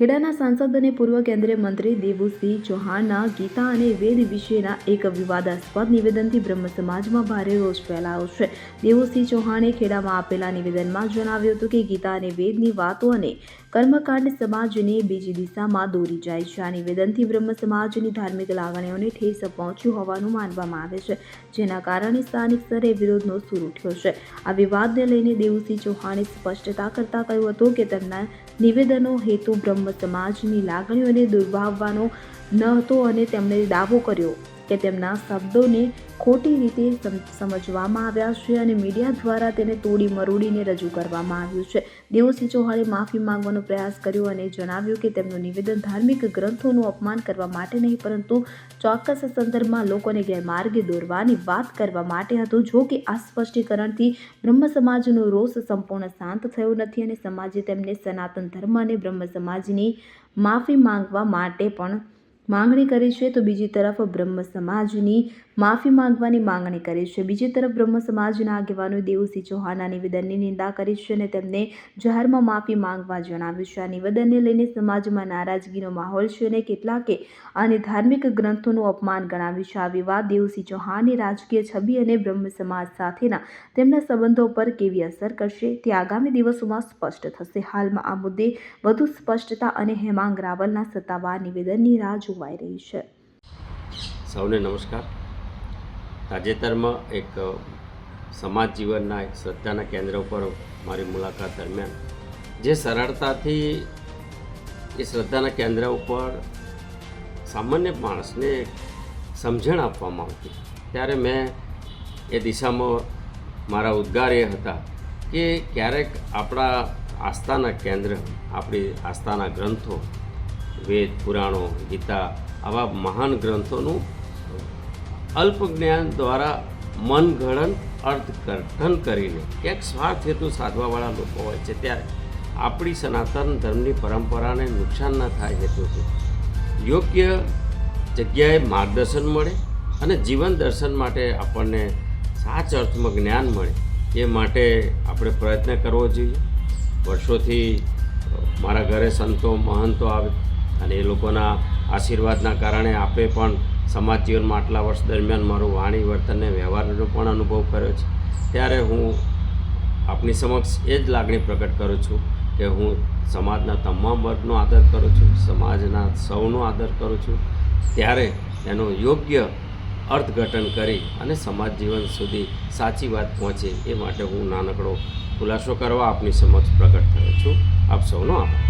ખેડાના સાંસદ અને પૂર્વ કેન્દ્રીય મંત્રી દેવુસિંહ ચૌહાણના ગીતા અને વેદ વિશેના એક વિવાદાસ્પદ નિવેદનથી બ્રહ્મ સમાજમાં ભારે રોષ ફેલાયો છે. દેવુસિંહ ચૌહાણે ખેડામાં આપેલા નિવેદનમાં જણાવ્યું હતું કે ગીતા અને વેદની વાતો અને કર્મકાંડ સમાજને બીજી દિશામાં દોરી જાય છે. આ નિવેદનથી બ્રહ્મ સમાજની ધાર્મિક લાગણીઓને ઠેસ પહોંચ્યું હોવાનું માનવામાં આવે છે, જેના કારણે સ્થાનિક સ્તરે વિરોધનો સૂર ઉઠ્યો છે. આ વિવાદને લઈને દેવુસિંહ ચૌહાણે સ્પષ્ટતા કરતા કહ્યું હતું કે તેમના નિવેદનો હેતુ બ્રહ્મ સમાજની લાગણીઓને દુર્ભાવવાનો ન હતો અને તેમણે દાવો કર્યો કે તેમના શબ્દોને ખોટી રીતે સમ- સમજવામાં આવ્યા છે અને મીડિયા દ્વારા તેને તોડી મરોડીને રજૂ કરવામાં આવ્યું છે. દેવસિંહ ચૌહાણે માફી માંગવાનો પ્રયાસ કર્યો અને જણાવ્યું કે તેમનું નિવેદન ધાર્મિક ગ્રંથોનું અપમાન કરવા માટે નહીં, પરંતુ ચોક્કસ સંદર્ભમાં લોકોને ગેરમાર્ગે દોરવાની વાત કરવા માટે હતું. જો કે આ સ્પષ્ટીકરણથી બ્રહ્મ સમાજનો રોષ સંપૂર્ણ શાંત થયો નથી અને સમાજે તેમને સનાતન ધર્મ અને બ્રહ્મ સમાજની માફી માંગવા માટે પણ માંગણી કરી છે, તો બીજી તરફ બ્રહ્મ સમાજની માફી માંગવાની માંગણી કરી છે. બીજી તરફ બ્રહ્મ સમાજના આગેવાનોએ દેવુસિંહ ચૌહાણના નિવેદનની નિંદા કરી છે અને તેમને જાહેરમાં માફી માંગવા જણાવ્યું છે. આ નિવેદનને લઈને સમાજમાં નારાજગીનો માહોલ છે અને કેટલાકે આને ધાર્મિક ગ્રંથોનું અપમાન ગણાવ્યું છે. આ વિવાદ દેવુસિંહ ચૌહાણની રાજકીય છબી અને બ્રહ્મ સમાજ સાથેના તેમના સંબંધો પર કેવી અસર કરશે તે આગામી દિવસોમાં સ્પષ્ટ થશે. હાલમાં આ મુદ્દે વધુ સ્પષ્ટતા અને હેમાંગ રાવલના સત્તાવાર નિવેદનની રાહ જોવાઈ રહી છે. સૌને નમસ્કાર. તાજેતરમાં એક સમાજ જીવનના એક શ્રદ્ધાના કેન્દ્ર ઉપર મારી મુલાકાત દરમિયાન જે સરળતાથી એ શ્રદ્ધાના કેન્દ્ર ઉપર સામાન્ય માણસને સમજણ આપવામાં આવતી. ત્યારે મેં એ દિશામાં મારા ઉદ્ગાર એ હતા કે ક્યારેક આપણા આસ્થાના કેન્દ્ર, આપણી આસ્થાના ગ્રંથો વેદ, પુરાણો, ગીતા આવા મહાન ગ્રંથોનું અલ્પ જ્ઞાન દ્વારા મનગણન અર્થઘટન કરીને ક્યાંક સ્વાર્થ હેતુ સાધવાવાળા લોકો હોય છે, ત્યારે આપણી સનાતન ધર્મની પરંપરાને નુકસાન ન થાય હેતુથી. યોગ્ય જગ્યાએ માર્ગદર્શન મળે અને જીવન દર્શન માટે આપણને સાચ અર્થમાં જ્ઞાન મળે, એ માટે આપણે પ્રયત્ન કરવો જોઈએ. વર્ષોથી મારા ઘરે સંતો, મહંતો આવે અને એ લોકોના આશીર્વાદના કારણે આપે પણ સમાજ જીવનમાં આટલા વર્ષ દરમિયાન મારું વાણી, વર્તન અને વ્યવહારનો પણ અનુભવ કર્યો છે. ત્યારે હું આપની સમક્ષ એ જ લાગણી પ્રકટ કરું છું કે હું સમાજના તમામ વર્ગનો આદર કરું છું, સમાજના સૌનો આદર કરું છું. ત્યારે એનું યોગ્ય અર્થઘટન કરી અને સમાજ જીવન સુધી સાચી વાત પહોંચે એ માટે હું નાનકડો ખુલાસો કરવા આપની સમક્ષ પ્રગટ થયો છું. આપ સૌનો આભાર.